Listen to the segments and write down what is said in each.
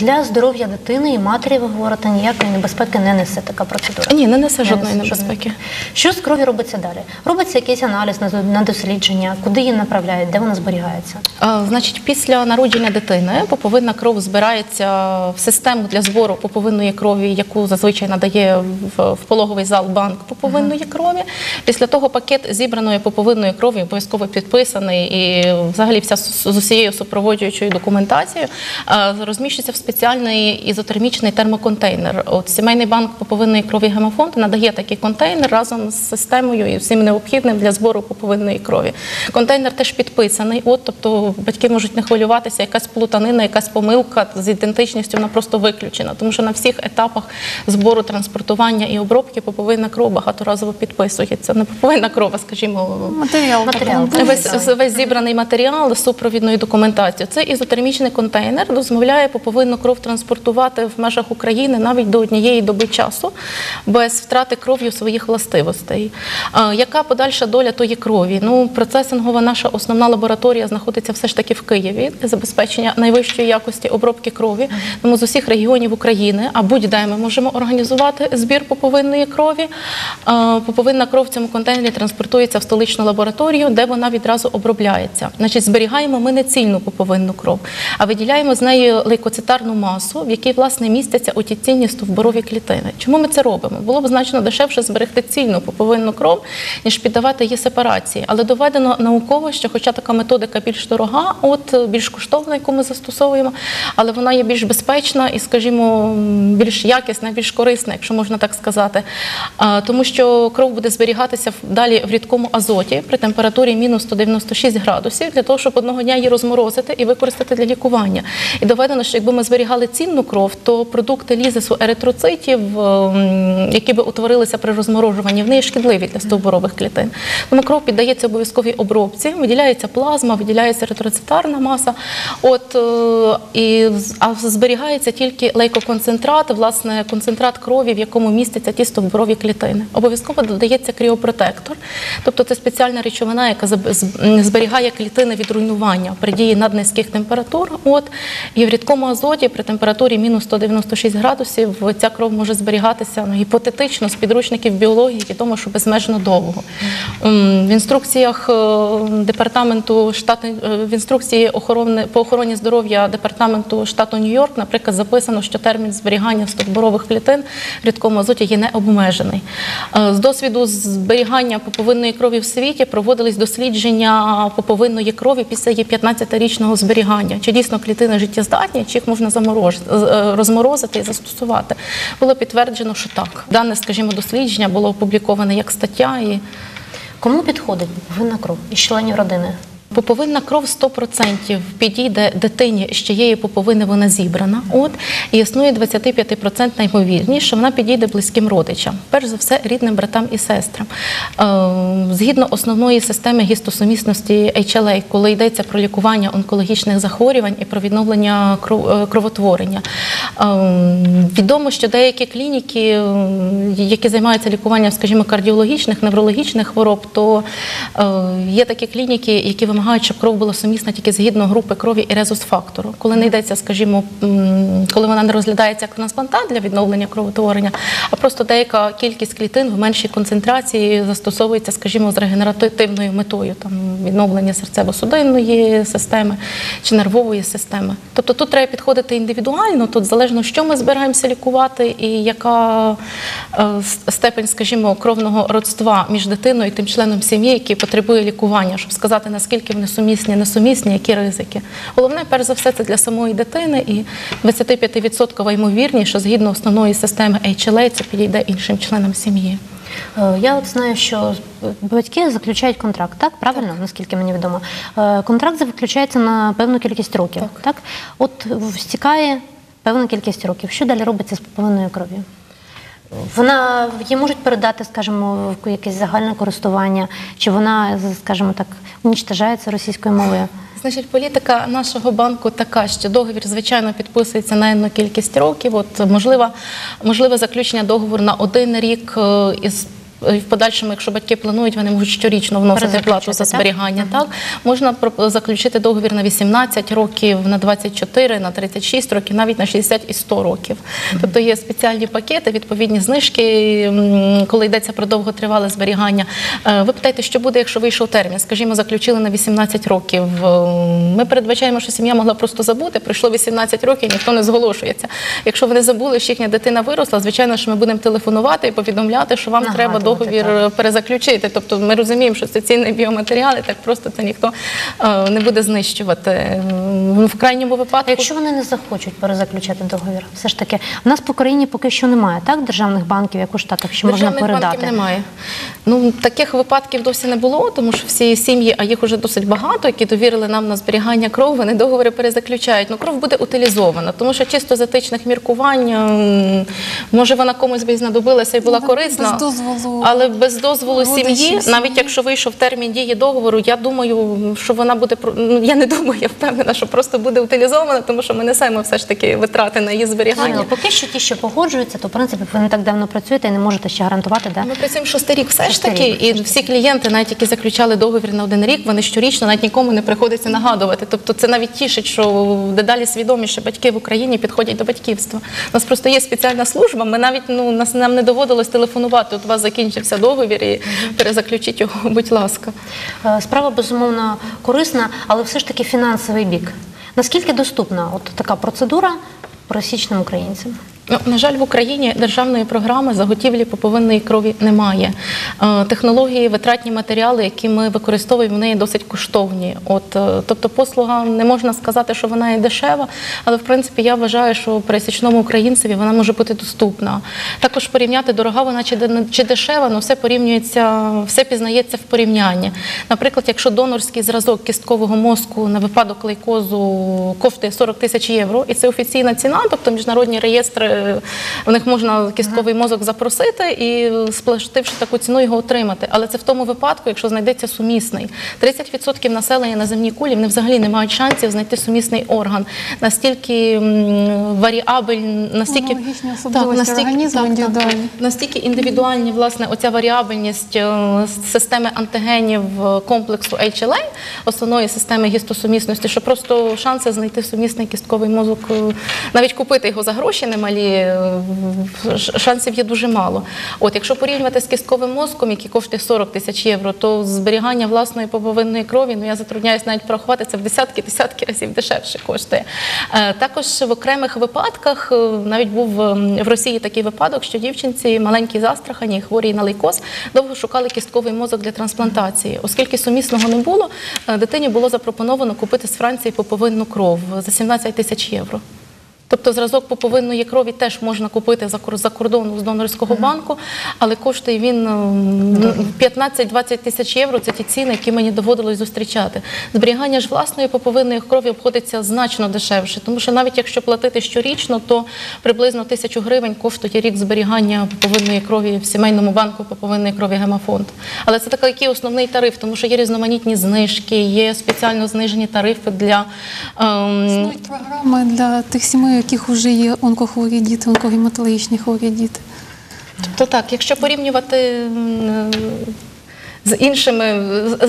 Для здоров'я дитини і матері, ви говорите, ніякої небезпеки не несе така процедура. Ні, не несе жодної небезпеки. Що з крові робиться далі? Робиться якийсь аналіз на, дослідження, куди її направляють, де вона зберігається? А, Значить, після народження дитини поповинна кров збирається в систему для збору поповинної крові, яку зазвичай надає в, в пологовий зал банк поповинної крові. Після того пакет зібраної поповинної крові обов'язково підписаний і взагалі вся з з усією супроводжуючою документацією розміщується в спеціальний ізотермічний термоконтейнер. От сімейний банк поповинної крові гемофонд надає такий контейнер разом з системою і всім необхідним для збору поповинної крові. Контейнер теж підписаний. От, тобто батьки можуть не хвилюватися, якась плутанина, якась помилка з ідентичністю, вона просто виключена, тому що на всіх етапах збору, транспортування і обробки поповинна кров багаторазово підписується. Не поповинна кров, а, скажімо, Матеріал. Матеріал. Весь, весь зібраний матеріал з супровідною документацією. Це ізотермічний контейнер дозволяє поповинну кров транспортувати в межах України навіть до однієї доби часу без втрати кров'ю своїх властивостей. Яка подальша доля тої крові? Ну, процесингова наша основна лабораторія знаходиться все ж таки в Києві забезпечення найвищої якості обробки крові. Тому з усіх регіонів України, а будь-де ми можемо організувати збір поповинної крові. Поповинна кров в цьому контейнері транспортується в столичну лабораторію, де вона відразу обробляється. Значить, зберігаємо ми не цільну поповинну кров, а виділяємо з неї лейкоцитарну масу, в якій власне містяться оті цінні стовбурові клітини. Чому ми це робимо? Було б значно дешевше зберегти цільну поповинну кров, ніж піддавати її сепарації. Але доведено науково, що, хоча така методика більш дорога, от е, більш коштовна, яку ми застосовуємо, але вона є більш безпечна і, скажімо, більш якісна, більш корисна, якщо можна так сказати. Тому що кров буде зберігатися далі в рідкому азоті при температурі мінус 196 градусів, для того, щоб одного дня її розморозити і використати для лікування. І доведено, що якби ми зберігали цінну кров, то продукти лізису еритроцитів, ем, які би утворилися при розморожуванні, вони є шкідливі для стовбурових клітин. Тому кров піддається обов'язковій обробці, виділяється плазма, виділяється еритроцитарна маса. Е, а зберігається тільки лейкоконцентрат, власне, концентрат крові, в якому містяться ті стовбурові клітини. Обов'язково додається кріопротектор, тобто це спеціальна речовина, яка зберігає клітини від руйнування при дії наднизьких температур. І в рідкому азоті при температурі мінус 196 градусів ця кров може зберігатися ну, гіпотетично з підручників біології, відомо, що безмежно довго. В інструкціях е, департаменту штату е, в інструкції охорони по охороні здоров'я департаменту штату Нью-Йорк, наприклад, записано, що термін зберігання стовбурових клітин в рідкому азоті є необмежений. Е, З досвіду зберігання поповинної крові в світі проводились дослідження поповинної крові після її 15-річного зберігання. Чи дійсно клітини життєздатні, чи їх можна заморозити, е, розморозити і застосувати? Було підтверджено, що так. Дане, скажімо, дослідження було опубліковане як стаття і. Кому підходить винна кров із членів родини? Поповинна кров 100% підійде дитині, з чиєї поповини вона зібрана. От і існує 25% ймовірність, що вона підійде близьким родичам, перш за все рідним братам і сестрам. Е, Згідно основної системи гістосумісності HLA, коли йдеться про лікування онкологічних захворювань і про відновлення е, кровотворення. Е, Відомо, що деякі клініки, які займаються лікуванням, скажімо, кардіологічних, неврологічних хвороб, то є такі клініки, які вимагають, щоб кров була сумісна тільки згідно групи крові і резус-фактору. Коли не йдеться, скажімо, коли вона не розглядається як трансплантат для відновлення кровотворення, а просто деяка кількість клітин в меншій концентрації застосовується, скажімо, з регенеративною метою, там відновлення серцево-судинної системи чи нервової системи. Тобто тут треба підходити індивідуально, тут залежно, що ми збираємося лікувати, і яка е, степень, скажімо, кровного родства між дитиною і тим членом сім'ї, який потребує лікування, щоб сказати, наскільки вони сумісні, несумісні, які ризики. Головне, перш за все, це для самої дитини, і 25% ймовірність, що згідно основної системи HLA це підійде іншим членам сім'ї. Е, Я от знаю, що батьки заключають контракт, так? Правильно, наскільки мені відомо. Е, Контракт заключається на певну кількість років. Так. Так. От стікає певна кількість років. Що далі робиться з поповинною кров'ю? Вона її можуть передати, скажімо, в якесь загальне користування, чи вона, скажімо так, унічтажається російською мовою? Значить, політика нашого банку така, що договір, звичайно, підписується на енну кількість років. От можливо, можливе заключення договору на один рік е, із І в подальшому, якщо батьки планують, вони можуть щорічно вносити плату за зберігання. Так можна про- заключити договір на 18 років, на 24, на 36 років, навіть на 60 і 100 років. Тобто є спеціальні пакети, відповідні знижки, коли йдеться про довготривале зберігання. Е, Ви питаєте, що буде, якщо вийшов термін? Скажімо, заключили на 18 років. Е, Ми передбачаємо, що сім'я могла просто забути. Пройшло 18 років, ніхто не зголошується. Якщо вони забули, що їхня дитина виросла, звичайно, що ми будемо телефонувати і повідомляти, що вам треба Нагадувати, договір перезаключити. Тобто ми розуміємо, що це цінний біоматеріал, і так просто це ніхто е, не буде знищувати. В крайньому випадку. якщо вони не захочуть перезаключати договір, все ж таки, в нас по країні поки що немає так державних банків, як у Штатах, що можна Державних передати. банків немає. Ну таких випадків досі не було, тому що всі сім'ї, а їх уже досить багато, які довірили нам на зберігання кров, вони договори перезаключають. Ну кров буде утилізована, тому що чисто з етичних міркувань, може вона комусь би знадобилася і була Ну, корисна, без дозволу але без дозволу сім'ї, навіть якщо вийшов термін дії договору, я думаю, що вона буде ну, я не думаю, я впевнена, що просто буде утилізована, тому що ми несемо все ж таки витрати на її зберігання. Поки що ті, що погоджуються, то в принципі ви не так давно працюєте і не можете ще гарантувати, да? Ми працюємо шостий рік все ж таки, і всі клієнти, навіть які заключали договір на один рік, вони щорічно навіть нікому не приходиться нагадувати. Тобто це навіть тішить, що дедалі свідоміше батьки в Україні підходять до батьківства. У нас просто є спеціальна служба. Ми навіть ну нас нам не доводилось телефонувати. От у вас закінчився договір і перезаключіть його, будь ласка. Е, Справа безумовно корисна, але все ж таки фінансовий бік. Наскільки доступна от така процедура пересічним українцям? Ну, на жаль, в Україні державної програми заготівлі поповинної крові немає. Е, Технології, витратні матеріали, які ми використовуємо, вони досить коштовні. От, е, тобто послуга не можна сказати, що вона є дешева, але в принципі я вважаю, що пересічному українцеві вона може бути доступна. Також порівняти дорога вона чи, де- чи дешева, ну все порівнюється, все пізнається в порівнянні. Наприклад, якщо донорський зразок кісткового мозку на випадок лейкозу коштує 40 тисяч євро, і це офіційна ціна, тобто міжнародні реєстри, в них можна кістковий мозок запросити і, сплативши таку ціну, його отримати. Але це в тому випадку, якщо знайдеться сумісний. 30% населення на земній кулі вони взагалі не мають шансів знайти сумісний орган. Настільки м, варіабель, настільки Аналогічні особливості настільки-. Настільки індивідуальні, власне, оця варіабельність е, системи антигенів е, комплексу HLA, основної системи гістосумісності, що просто шанси знайти сумісний кістковий мозок, е, навіть купити його за гроші немалі, е, шансів є дуже мало. От, якщо порівнювати з кістковим мозком, який коштує 40 тисяч євро, то зберігання власної поповинної крові, ну я затрудняюсь навіть порахувати, це в десятки-десятки разів дешевше коштує. Е, Також в окремих випадках, е, навіть був в Росії такий випадок, що дівчинці маленькій застрахані, хворій на лейкоз, довго шукали кістковий мозок для трансплантації. Оскільки сумісного не було, дитині було запропоновано купити з Франції поповинну кров за 17 тисяч євро. Тобто зразок поповинної крові теж можна купити за кор- кордону з донорського банку, але коштує він ем, 15-20 тисяч євро. Це ті ціни, які мені доводилось зустрічати. Зберігання ж власної поповинної крові обходиться значно дешевше, тому що навіть якщо платити щорічно, то приблизно тисячу гривень коштує рік зберігання поповинної крові в сімейному банку поповинної крові гемофонд. Але це такий основний тариф, тому що є різноманітні знижки, є спеціально знижені тарифи для ем, програми для тих сімей, яких вже є онкохворі діти, онкогематологічні хворі діти. Тобто так, якщо порівнювати з іншими,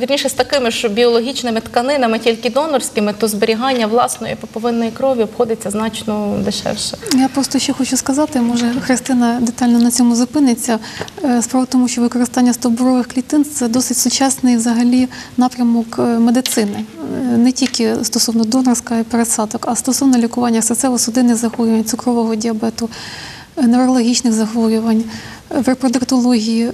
вірніше з такими ж біологічними тканинами, тільки донорськими, то зберігання власної поповинної крові обходиться значно дешевше. Я просто ще хочу сказати, може Христина детально на цьому зупиниться. Е, Справа в тому, що використання стовбурових клітин це досить сучасний взагалі напрямок е, медицини, Е, не тільки стосовно донорська і пересадок, а стосовно лікування серцево-судинних захворювань, цукрового діабету, неврологічних захворювань, в репродуктології.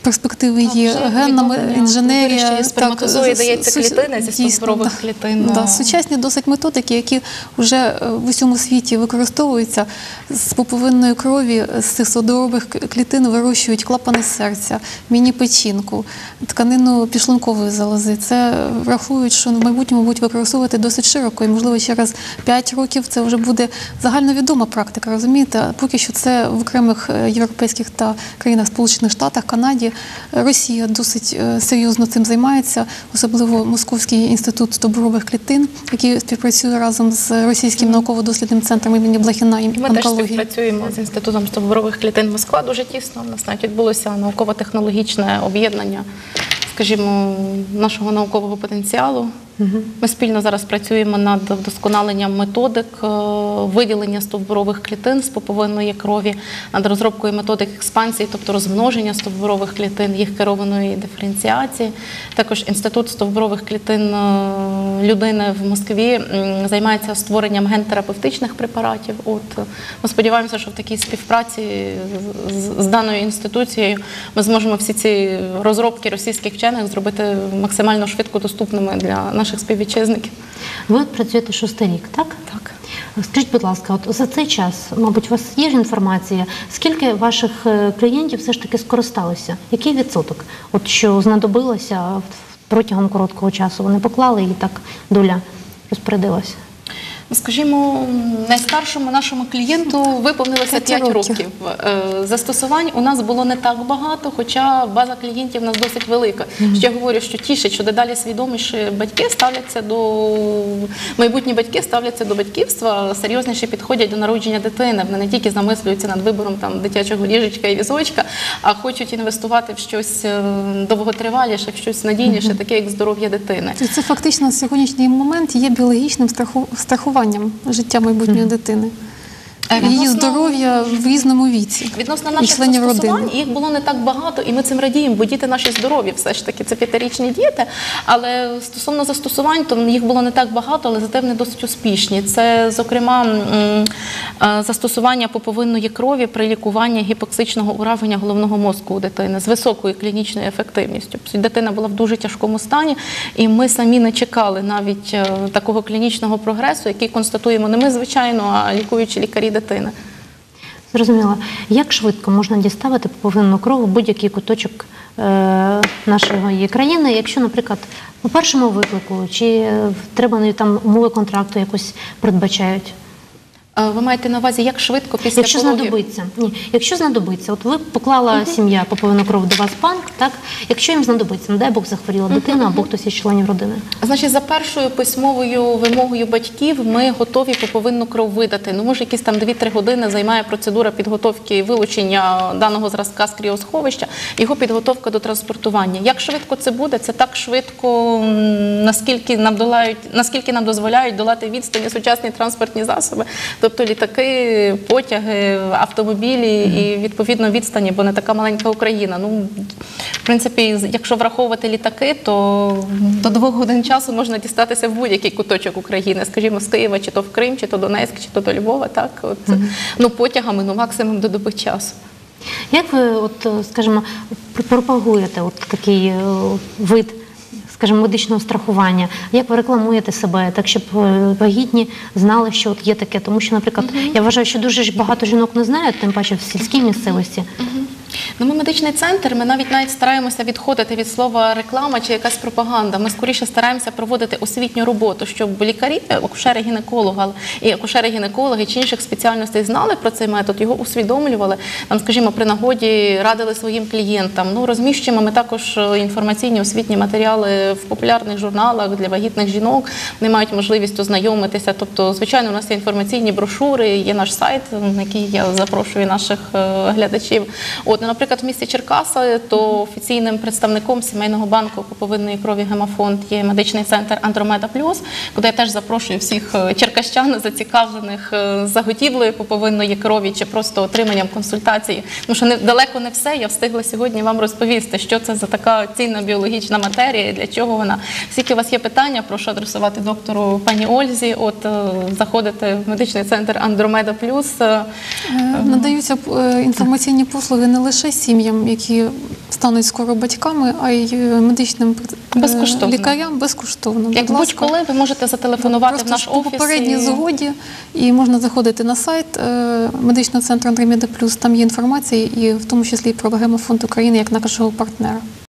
Е, Перспективи є вже генна інженерія. сперматозої дається су- клітина зі да. клітин, Да, да. Сучасні досить методики, які вже е, в усьому світі використовуються з поповинної крові, з цих судоробих к- клітин вирощують клапани серця, міні-печінку, тканину підшлункової залози. Це враховують, що в майбутньому будуть використовувати досить широко, і можливо через 5 років це вже буде загальновідома практика. Розумієте, поки що це в окремих е, європейських та країнах Сполучених Штатах, Канаді Росія досить е, серйозно цим займається, особливо Московський інститут стовбурових клітин, який співпрацює разом з російським науково-дослідним центром імені Блахіна І ми теж співпрацюємо з інститутом стовбурових клітин Москва дуже тісно. У нас навіть відбулося науково-технологічне об'єднання, скажімо, нашого наукового потенціалу. Ми спільно зараз працюємо над вдосконаленням методик е, виділення стовбурових клітин з поповинної крові, над розробкою методик експансії, тобто розмноження стовбурових клітин, їх керованої диференціації. Також інститут стовбурових клітин е, людини в Москві займається створенням гентерапевтичних препаратів. От е, ми сподіваємося, що в такій співпраці з, даною інституцією ми зможемо всі ці розробки російських вчених зробити максимально швидко доступними для наших співвітчизників. Ви от працюєте шостий рік, так? Так. Скажіть, будь ласка, от за цей час, мабуть, у вас є ж інформація, скільки ваших е, клієнтів все ж таки скористалися? Який відсоток? От що знадобилося протягом короткого часу? Вони поклали і так доля розпорядилася. Скажімо, найстаршому нашому клієнту виповнилося П'ять 5 років. років. Е, Застосувань у нас було не так багато, хоча база клієнтів у нас досить велика. Ще я говорю, що тішить, що дедалі свідоміше батьки ставляться до майбутні батьки ставляться до батьківства, серйозніше підходять до народження дитини. Вони не тільки замислюються над вибором там дитячого ліжечка і візочка, а хочуть інвестувати в щось е, довготриваліше, в щось надійніше, таке як здоров'я дитини. І це фактично на сьогоднішній момент є біологічним страху- страхуванням життя майбутньої дитини. Її здоров'я в різному віці. Відносно наших членів родини. їх було не так багато, і ми цим радіємо, бо діти наші здорові, все ж таки, це п'ятирічні діти. Але стосовно застосувань, то їх було не так багато, але зате вони досить успішні. Це, зокрема, застосування поповинної крові при лікуванні гіпоксичного ураження головного мозку у дитини з високою клінічною ефективністю. Тобто Дитина була в дуже тяжкому стані, і ми самі не чекали навіть е, такого клінічного прогресу, який констатуємо не ми, звичайно, а лікуючі лікарі дитини. Зрозуміло. Як швидко можна діставити поповинну кров у будь-який куточок е, нашої країни, якщо, наприклад, по першому виклику, чи е, треба ну, там умови контракту якось передбачають? Е, Ви маєте на увазі, як швидко після Якщо пологів? знадобиться, ні, якщо знадобиться, от ви поклала сім'я поповинну кров до вас в банк, так? Якщо їм знадобиться, не дай Бог захворіла дитина або хтось із членів родини. Значить, за першою письмовою вимогою батьків ми готові поповинну кров видати. Ну, може, якісь там 2-3 години займає процедура підготовки і вилучення даного зразка з кріосховища, його підготовка до транспортування. Як швидко це буде? Це так швидко, наскільки нам долають, наскільки нам дозволяють долати відстані сучасні транспортні засоби, тобто літаки, потяги, автомобілі і відповідно відстані, бо не така маленька Україна. Ну, в принципі, якщо враховувати літаки, то до двох годин часу можна дістатися в будь-який куточок України, скажімо, з Києва, чи то в Крим, чи то Донецьк, чи то до Львова. Так, от ну потягами, ну максимум до доби часу. Як ви, от, скажімо, пропагуєте от такий е, вид, скажімо, медичного страхування? Як ви рекламуєте себе, так щоб е, вагітні знали, що от є таке? Тому що, наприклад, я вважаю, що дуже багато жінок не знають, тим паче в сільській місцевості. Ну, ми медичний центр. Ми навіть навіть стараємося відходити від слова реклама чи якась пропаганда. Ми скоріше стараємося проводити освітню роботу, щоб лікарі, акушери гінекологи і акушери гінекологи чи інших спеціальностей знали про цей метод, його усвідомлювали. Там, скажімо, при нагоді радили своїм клієнтам. Ну розміщуємо ми також е, інформаційні освітні матеріали в популярних журналах для вагітних жінок. Вони мають можливість ознайомитися. Тобто, звичайно, у нас є інформаційні брошури, є наш сайт, на який я запрошую наших е, глядачів. От, ну, наприклад, в місті Черкаса, то офіційним представником сімейного банку поповинної крові гемофонд є медичний центр Андромеда Плюс, куди я теж запрошую всіх е, черкащан, зацікавлених е, заготівлею поповинної крові чи просто отриманням консультації. Тому що не далеко не все. Я встигла сьогодні вам розповісти, що це за така цінна біологічна матерія, і для чого вона. Скільки у вас є питання, прошу адресувати доктору пані Ользі. От е, заходите в медичний центр Андромеда Плюс. Надаються інформаційні послуги не лише сім'ям, які стануть скоро батьками, а й е, медичним е, Безкоштовно. лікарям безкоштовно. Як будь-коли ви можете зателефонувати Просто в наш офіс. по попередній і- згоді і можна заходити на сайт е, медичного центру Андромеда Плюс. Там є інформація, і в тому числі і про гемофонд України як нашого партнера.